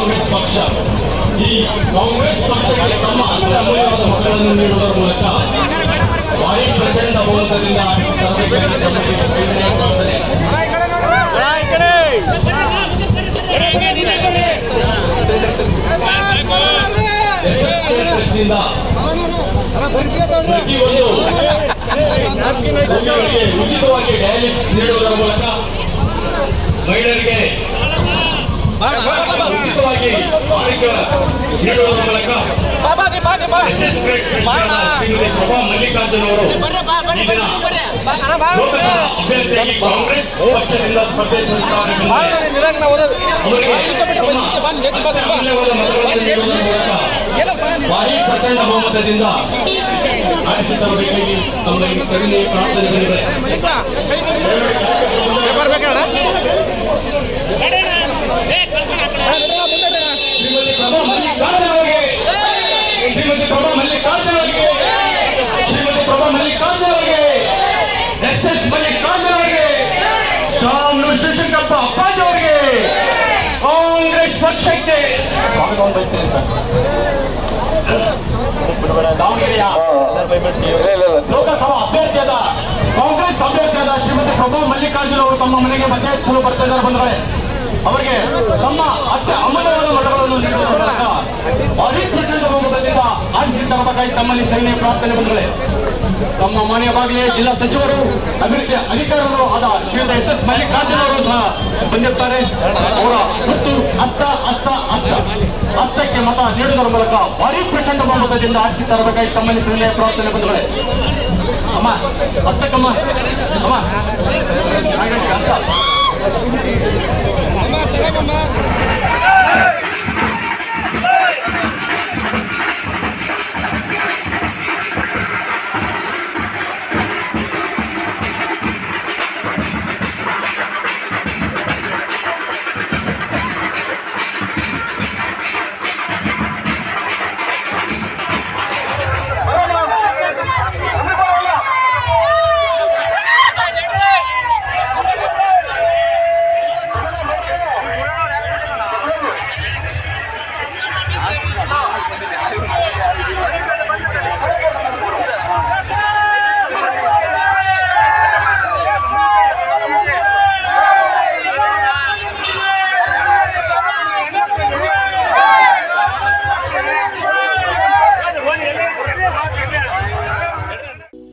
ಕಾಂಗ್ರೆಸ್ ಪಕ್ಷಕ್ಕೆ ತಮ್ಮ ಅಮೂಲ್ಯವಾದ ಮಕ್ಕಳನ್ನು ನೀಡುವುದರ ಮೂಲಕ ಭಾರಿ ಪ್ರಚಂಡ ಬಹುಮತದಿಂದ ಪ್ರತಿಯೊಂದು ರೋಗಿಗಳಿಗೆ ಉಚಿತವಾಗಿ ಡಯಾಲಿಸಿಸ್ ನೀಡುವುದರ ಮೂಲಕ ಮಹಿಳೆಯರಿಗೆ ಆರೋಗ್ಯ ನೀಡುವುದರ ಮೂಲಕ ಪ್ರಭಾ ಮಲ್ಲಿಕಾರ್ಜುನ್ ಅವರು ಲೋಕಸಭಾ ಅಭ್ಯರ್ಥಿಯಾಗಿ ಕಾಂಗ್ರೆಸ್ ಪಕ್ಷದಿಂದ ಸ್ಪರ್ಧಿಸುತ್ತಾರೆ ಭಾರಿ ಪ್ರಚಂಡ ಬಹುಮತದಿಂದ ತಮ್ಮಲ್ಲಿ ಪ್ರಾರ್ಥನೆಗಳಿವೆ ಶ್ರೀಮತಿ ಪ್ರಭಾ ಮಲ್ಲಿಕಾರ್ಜುನ್ ಅವರಿಗೆ ಶ್ರೀಮತಿ ಪ್ರಭಾ ಮಲ್ಲಿಕಾರ್ಜುನ್ ಅವರಿಗೆ ಶ್ರೀಮತಿ ಪ್ರಭಾ ಮಲ್ಲಿಕಾರ್ಜುನ್ ಅವರಿಗೆ ಎಸ್ ಎಸ್ ಮಲ್ಲಿಕಾರ್ಜುನ್ ಅವರಿಗೆ ಶಾಮನು ಶಿಶುಕಪ್ಪ ಅಪ್ಪಾಜಿ ಅವರಿಗೆ ಕಾಂಗ್ರೆಸ್ ಪಕ್ಷಕ್ಕೆ ಸ್ವಾಗತವನ್ನು ಬಯಸ್ತೇನೆ ಸರ್ ದಾವಣಗೆರೆಯ ಲೋಕಸಭಾ ಅಭ್ಯರ್ಥಿಯಾದ ಕಾಂಗ್ರೆಸ್ ಅಭ್ಯರ್ಥಿಯಾದ ಶ್ರೀಮತಿ ಪ್ರಭಾ ಮಲ್ಲಿಕಾರ್ಜುನ್ ಅವರು ತಮ್ಮ ಮನೆಗೆ ಮತಯಾಚಿಸಲು ಬರ್ತಾ ಇದ್ದಾರೆ ಬಂದರೆ ಅವರಿಗೆ ತಮ್ಮ ಅತ್ಯ ಅಮೂಲ್ಯವಾದ ಮತಗಳನ್ನು ನೀಡುವ ಮೂಲಕ ಭಾರಿ ಪ್ರಚಂಡ ಬಹುಮತದಿಂದ ಆರಿಸಿ ತರಬೇಕಾಗಿ ತಮ್ಮಲ್ಲಿ ಸೈನ್ಯ ಪ್ರಾರ್ಥನೆ ಬಂದರೆ ತಮ್ಮ ಮನೆಯ ಬಾಗಿಲೇ ಜಿಲ್ಲಾ ಸಚಿವರು ಅಭಿವೃದ್ಧಿ ಅಧಿಕಾರಿಗಳು ಆದ ಶ್ರೀಯುತ ಎಸ್ ಎಸ್ ಮಲ್ಲಿಕಾರ್ಜುನ ಅವರು ಸಹ ಬಂದಿರ್ತಾರೆ. ಅವರ ಮತ್ತು ಹಸ್ತ ಹಸ್ತ ಹಸ್ತ. ಹಸ್ತಕ್ಕೆ ಮತ ನೀಡುವುದರ ಮೂಲಕ ಭಾರಿ ಪ್ರಚಂಡ ಬಹುಮತದಿಂದ ಆರಿಸಿ ತರಬೇಕಾಗಿ ತಮ್ಮಲ್ಲಿ ಸಲಹೆ ಪ್ರಾರ್ಥನೆ ಬಂದಿದೆ ಅಮ್ಮ, ಹಸ್ತಕ್ಕಮ್ಮ, ಅಮ್ಮ.